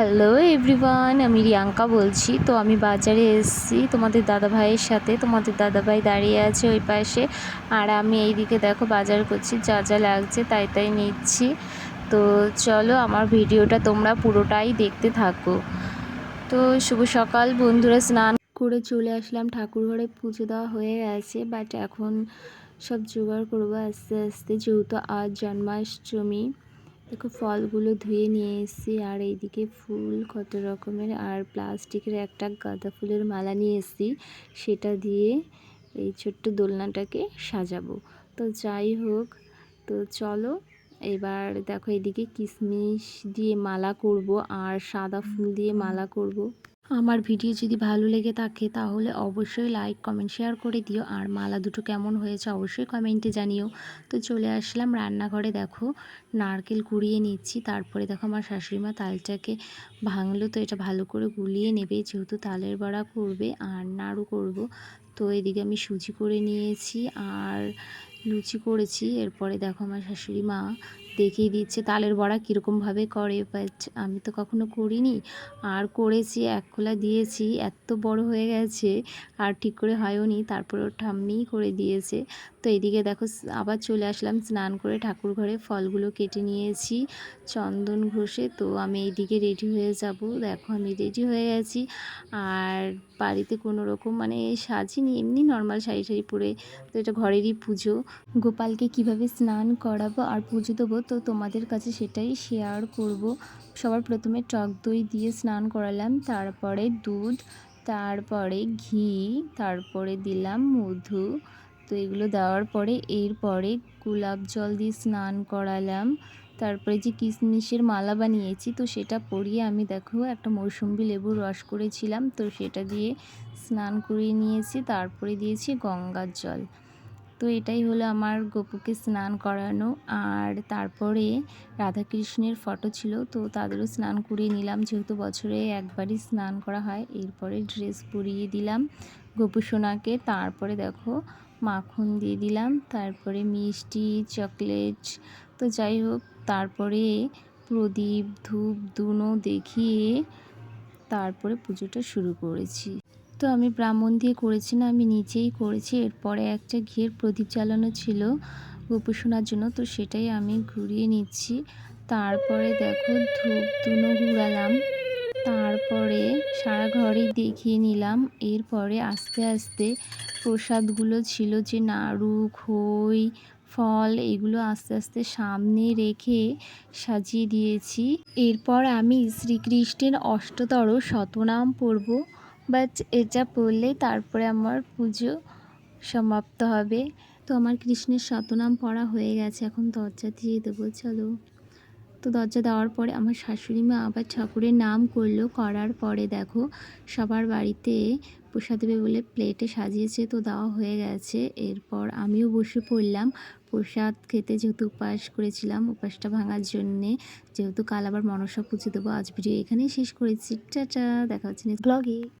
Hello everyone আমি রিয়াঙ্কা বলছি। তো আমি বাজারে এসেছি তোমাদের দাদা ভাইয়ের সাথে। তোমাদের দাদা ভাই দাঁড়িয়ে আছে ওই পাশে। আর আমি এই দিকে দেখো বাজার করছি, যা যা লাগছে তাই তাই নিচ্ছি। তো চলো আমার ভিডিওটা তোমরা পুরোটাই দেখতে থাকো। তো শুভ সকাল বন্ধুরা, স্নান করে চলে আসলাম। ঠাকুর ঘরে পুজো দেওয়া হয়ে গেছে বাট এখন সব জোগাড় করব আস্তে আস্তে, যেহেতু আজ জন্মাষ্টমী। দেখো, ফলগুলো ধুয়ে নিয়ে এসেছি। আর এইদিকে ফুল কত রকমের। আর প্লাস্টিকের একটা গাঁদা ফুলের মালা নিয়ে এসেছি। সেটা দিয়ে এই ছোট্ট দোলনাটাকে সাজাবো। তো যাই হোক, তো চলো, এবার দেখো এদিকে কিশমিশ দিয়ে মালা করব আর সাদা ফুল দিয়ে মালা করব। আমার ভিডিও যদি ভালো লেগে থাকে তাহলে অবশ্যই লাইক, কমেন্ট, শেয়ার করে দিও। আর মালা দুটো কেমন হয়েছে অবশ্যই কমেন্টে জানিও। তো চলে আসলাম রান্নাঘরে, দেখো নারকেল কুড়িয়ে নিচ্ছি। তারপরে দেখো আমার শাশুড়িমা তালটাকে ভাঙলো, তো এটা ভালো করে গুলিয়ে নেবে। যেহেতু তালের বড়া করবে আর নাড়ু করব, তো এদিকে আমি সুজি করে নিয়েছি আর লুচি করেছি। এরপরে দেখো আমার শাশুড়ি মা দেখিয়ে দিচ্ছে তালের বড়া কীরকমভাবে করে আমি তো কখনো করিনি। আর করেছি, এক খোলা দিয়েছি, এত বড় হয়ে গেছে, আর ঠিক করে হয়ও নি তারপরে ঠাম্মিই করে দিয়েছে। তো এদিকে দেখো আবার চলে আসলাম, স্নান করে ঠাকুর ঘরে ফলগুলো কেটে নিয়েছি, চন্দন ঘষে। তো আমি এইদিকে রেডি হয়ে যাব। দেখো, আমি রেডি হয়ে গেছি। আর বাড়িতে কোনো রকম মানে সাজিনি, এমনি নর্মাল শাড়ি শাড়ি পরে। তো এটা ঘরেরই পুজো। গোপালকে কীভাবে স্নান করাবো আর পুজো দেবো তো তোমাদের কাছে সেটাই শেয়ার করব। সবার প্রথমে টক দই দিয়ে স্নান করালাম, তারপরে দুধ, তারপরে ঘি, তারপরে দিলাম মধু। তো এগুলো দেওয়ার পরে এরপরে গোলাপ জল দিয়ে স্নান করালাম। তারপরে যে কিশমিশের মালা বানিয়েছি, তো সেটা পরিয়ে আমি দেখো একটা মৌসুম্বি লেবুর রস করেছিলাম, তো সেটা দিয়ে স্নান করিয়ে নিয়েছি, তারপরে দিয়েছি গঙ্গার জল। তো এটাই হলো আমার গপুকে স্নান করানো। আর তারপরে রাধাকৃষ্ণের ফটো ছিল, তো তাদেরও স্নান করিয়ে নিলাম। যেহেতু বছরে একবারই স্নান করা হয়, এরপরে ড্রেস পরিয়ে দিলাম গপু সোনাকে। তারপরে দেখো মাখন দিয়ে দিলাম, তারপরে মিষ্টি চকলেট তো যাই হোক, তারপরে প্রদীপ, ধূপ দুনো দেখিয়ে তারপরে পুজোটা শুরু করেছি। তো আমি ব্রাহ্মণ দিয়ে করেছি না, আমি নিজেই করেছি। এরপরে একটা ঘিয়ের প্রদীপ জ্বালানো ছিল গোপোষণার জন্য, তো সেটাই আমি ঘুরিয়ে নিচ্ছি। তারপরে দেখো ধূপ দুনো ঘুরালাম। তারপরে সারা ঘরেই দেখিয়ে নিলাম। এরপরে আস্তে আস্তে প্রসাদগুলো ছিল যে নাড়ু, খই, ফল, এগুলো আস্তে আস্তে সামনে রেখে সাজিয়ে দিয়েছি। এরপর আমি শ্রীকৃষ্ণের অষ্টতর শতনাম পড়ব। বাট এটা পড়লেই তারপরে আমার পুজো সমাপ্ত হবে। তো আমার কৃষ্ণের শতনাম পড়া হয়ে গেছে, এখন দরজা দিয়ে দেবো, চলো। তো দরজা দেওয়ার পরে আমার শাশুড়ি মা আবার ঠাকুরের নাম করল, করার পরে দেখো সবার বাড়িতে প্রসাদ দেবে বলে প্লেটে সাজিয়েছে, তো দেওয়া হয়ে গেছে। এরপর আমিও বসে পড়লাম, প্রসাদ খেতে যেহেতু উপাস করেছিলাম, উপাসটা ভাঙার জন্যে। যেহেতু কাল আবার মনসা পুজো দেবো, আজ ভিডিও এখানেই শেষ করেছি। টাটা, দেখা হচ্ছে ব্লগে